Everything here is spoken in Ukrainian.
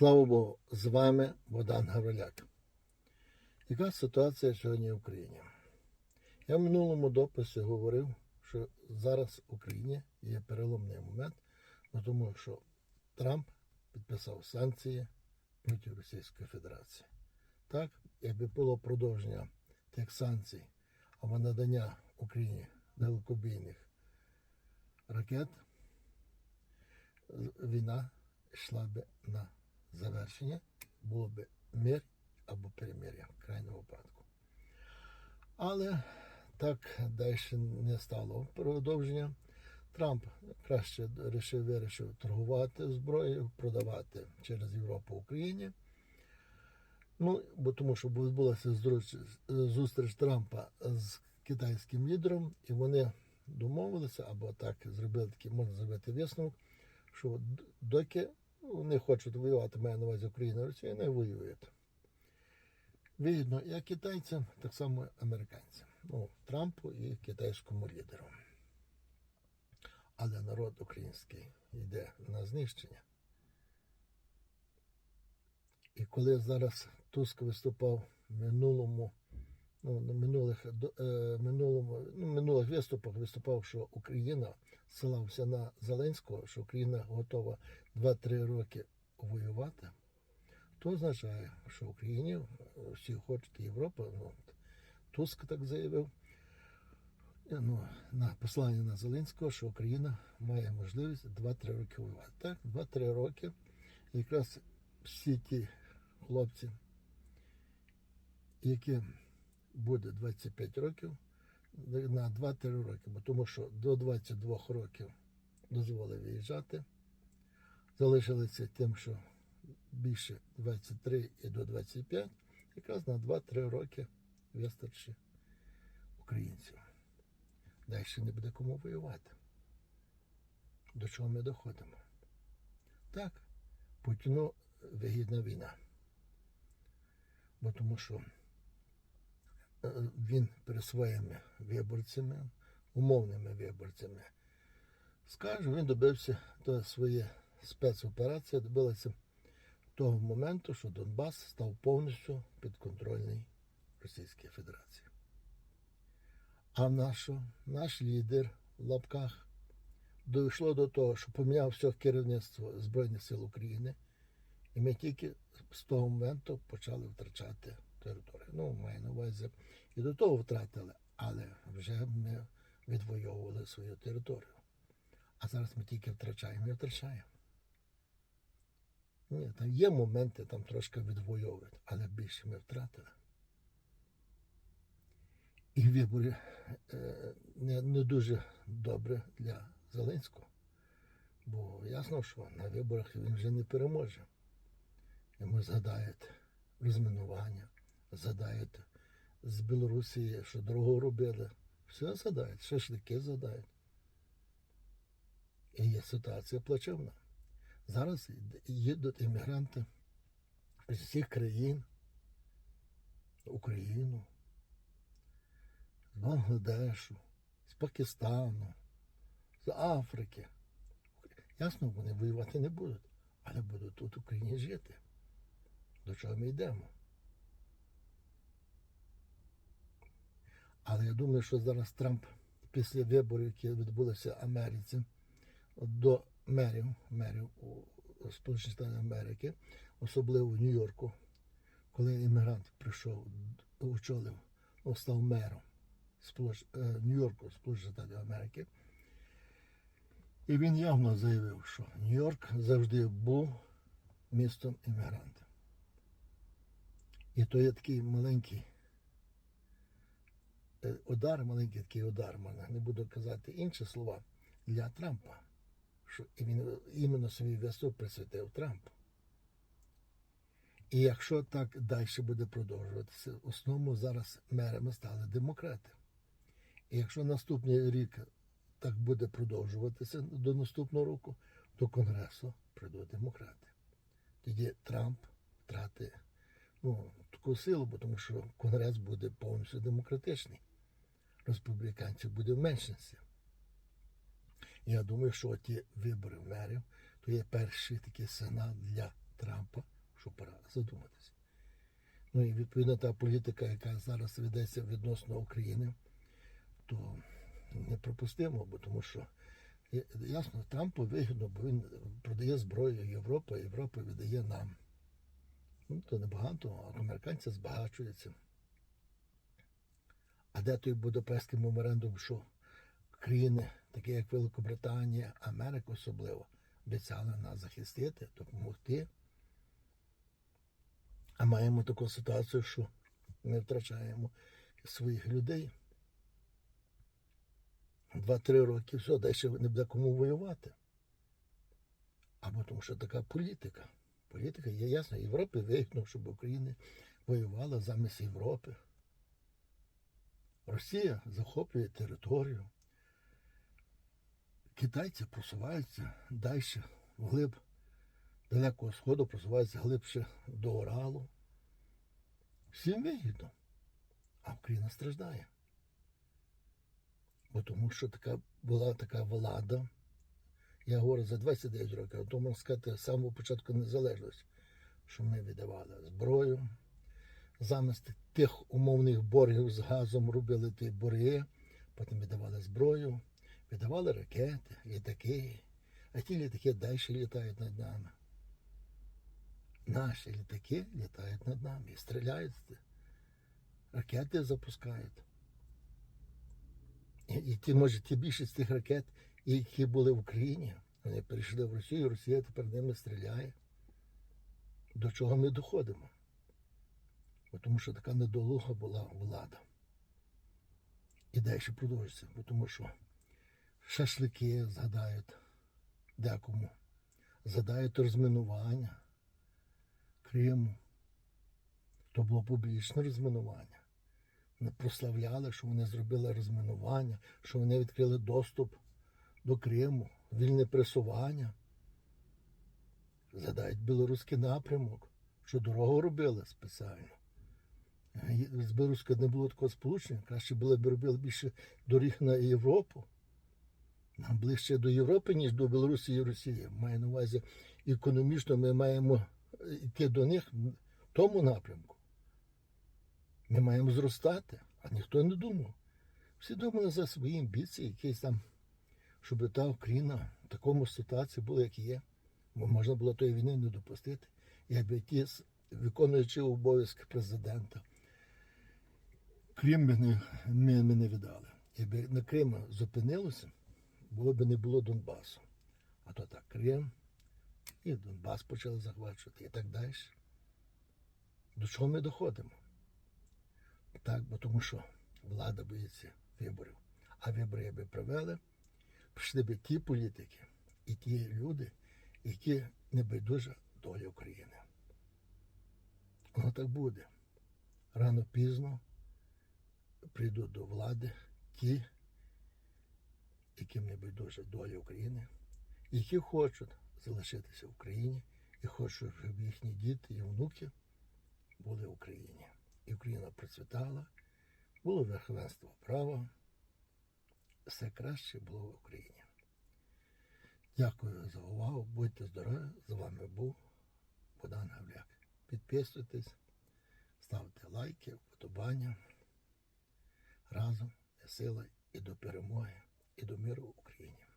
Слава Богу, з вами Богдан Гавриляк. Яка ситуація сьогодні в Україні? Я в минулому дописі говорив, що зараз в Україні є переломний момент, тому що Трамп підписав санкції проти Російської Федерації. Так, якби було продовження тих санкцій або надання Україні далекобійних ракет, війна йшла би на завершення, було б мир або перемир'я в крайньому випадку. Але так далі не стало продовження. Трамп краще вирішив, вирішив торгувати зброєю, продавати через Європу Україні. Ну, бо тому що відбулася зустріч Трампа з китайським лідером, і вони домовилися, або так зробили такий, можна зробити висновок, що доки вони хочуть воювати, має на увазі Україна Росія, не воюють. Вигідно як китайцям, так само американцям. Ну, Трампу і китайському лідеру. Але народ український йде на знищення. І коли зараз Туск виступав в минулому, ну, на минулих, е, минулому, ну, минулих виступах виступав, що Україна ссилався на Зеленського, що Україна готова 2-3 роки воювати, то означає, що Україні е, всі хочуть Європи. Ну, Туск так заявив. е, Ну, на послання на Зеленського, що Україна має можливість 2-3 роки воювати. Так, 2-3 роки якраз всі ті хлопці, які буде 25 років, на 2-3 роки, бо тому що до 22 років дозволили виїжджати, залишилися тим, що більше 23 і до 25, якраз на 2-3 роки вистачить українців. Далі не буде кому воювати. До чого ми доходимо? Так, Путіну вигідна війна. Бо тому що він перед своїми виборцями, умовними виборцями, скаже, він добився то своє спецоперація добилася того моменту, що Донбас став повністю підконтрольний Російській Федерації. А наш, наш лідер в лапках дійшло до того, що поміняв все керівництво Збройних сил України, і ми тільки з того моменту почали втрачати територію. Ну, маю на увазі, і до того втратили, але вже ми відвоювали свою територію. А зараз ми тільки втрачаємо і втрачаємо. Ні, там є моменти, там трошки відвоюють, але більше ми втратили. І вибори е, не, не дуже добре для Зеленського. Бо ясно, що на виборах він вже не переможе. Йому згадають розмінування, згадають з Білорусі, що дорогу робили. Все згадають, шашлики згадають. І є ситуація плачевна. Зараз їдуть іммігранти з всіх країн, Україну, з Бангладешу, з Пакистану, з Африки. Ясно, вони воювати не будуть, але будуть тут в Україні жити. До чого ми йдемо? Але я думаю, що зараз Трамп після виборів, які відбулися в Америці, до мерів, мерів у Сполучених Штатах Америки, особливо в Нью-Йорку, коли іммігрант прийшов, очолив, ну, став мером е, Нью-Йорку, Сполучених Штатів Америки. І він явно заявив, що Нью-Йорк завжди був містом іммігрантів. І то є такий маленький удар, маленький такий удар, мене, не буду казати інші слова, для Трампа що він іменно свій виступ присвятив Трампу. І якщо так далі буде продовжуватися, в основному зараз мерами стали демократи. І якщо наступний рік так буде продовжуватися до наступного року, до Конгресу прийдуть демократи. Тоді Трамп втратить ну, таку силу, тому що Конгрес буде повністю демократичний. Республіканців буде в меншості. Я думаю, що ті вибори мерів то є перший такий сигнал для Трампа, що пора задуматися. Ну і відповідно та політика, яка зараз ведеться відносно України, то неприпустимо, бо тому що ясно, Трампу вигідно, бо він продає зброю Європі, а Європа віддає нам. Ну, то небагато, а американці збагачуються. А де той Будапештський меморандум, що країни, такі як Великобританія, Америка особливо, обіцяли нас захистити, допомогти. А маємо таку ситуацію, що ми втрачаємо своїх людей. Два-три роки, все, далі не буде кому воювати. Або тому що така політика. Політика є ясно, Європі вигідно, щоб Україна воювала замість Європи. Росія захоплює територію. Китайці просуваються далі, вглиб Далекого Сходу, просуваються глибше до Уралу. Всім вигідно. А Україна страждає. Бо тому що така була така влада. Я говорю за 29 років, а то можна сказати, з самого початку незалежності, що ми віддавали зброю. Замість тих умовних боргів з газом робили ті борги, потім віддавали зброю, віддавали ракети, літаки, а ті літаки далі літають над нами. Наші літаки літають над нами стріляють, ракети запускають. І, і ті, може, ті більшість тих ракет, які були в Україні, вони перейшли в Росію, Росія тепер ними стріляє. До чого ми доходимо? Тому що така недолуга була влада. І далі продовжується, тому що шашлики згадають декому, згадають розмінування Криму. То було публічне розмінування. Вони прославляли, що вони зробили розмінування, що вони відкрили доступ до Криму, вільне пресування. Задають білоруський напрямок, що дорогу робили спеціально. З Білоруська не було такого сполучення, краще було б робили більше доріг на Європу. Нам ближче до Європи, ніж до Білорусі і Росії. Маю на увазі економічно ми маємо йти до них в тому напрямку. Ми маємо зростати, а ніхто не думав. Всі думали за свої амбіції, якісь там, щоб та Україна в такому ситуації була, як є. Бо можна було тої війни не допустити, якби ті, виконуючи обов'язки президента, Крим ми не, ми, не віддали. Якби на Крим зупинилося, було б не було Донбасу. А то так, Крим і Донбас почали захвачувати і так далі. До чого ми доходимо? Так, бо тому що влада боїться виборів. А вибори якби провели, пішли б ті політики і ті люди, які не байдужа долі України. Воно так буде. Рано пізно прийдуть до влади ті, яким не доля України, які хочуть залишитися в Україні і хочуть, щоб їхні діти і внуки були в Україні. І Україна процвітала, було верховенство права, все краще було в Україні. Дякую за увагу. Будьте здорові. З вами був Богдан Гавляк. Підписуйтесь, ставте лайки, вподобання. Разом сила і до перемоги, і до миру в Україні.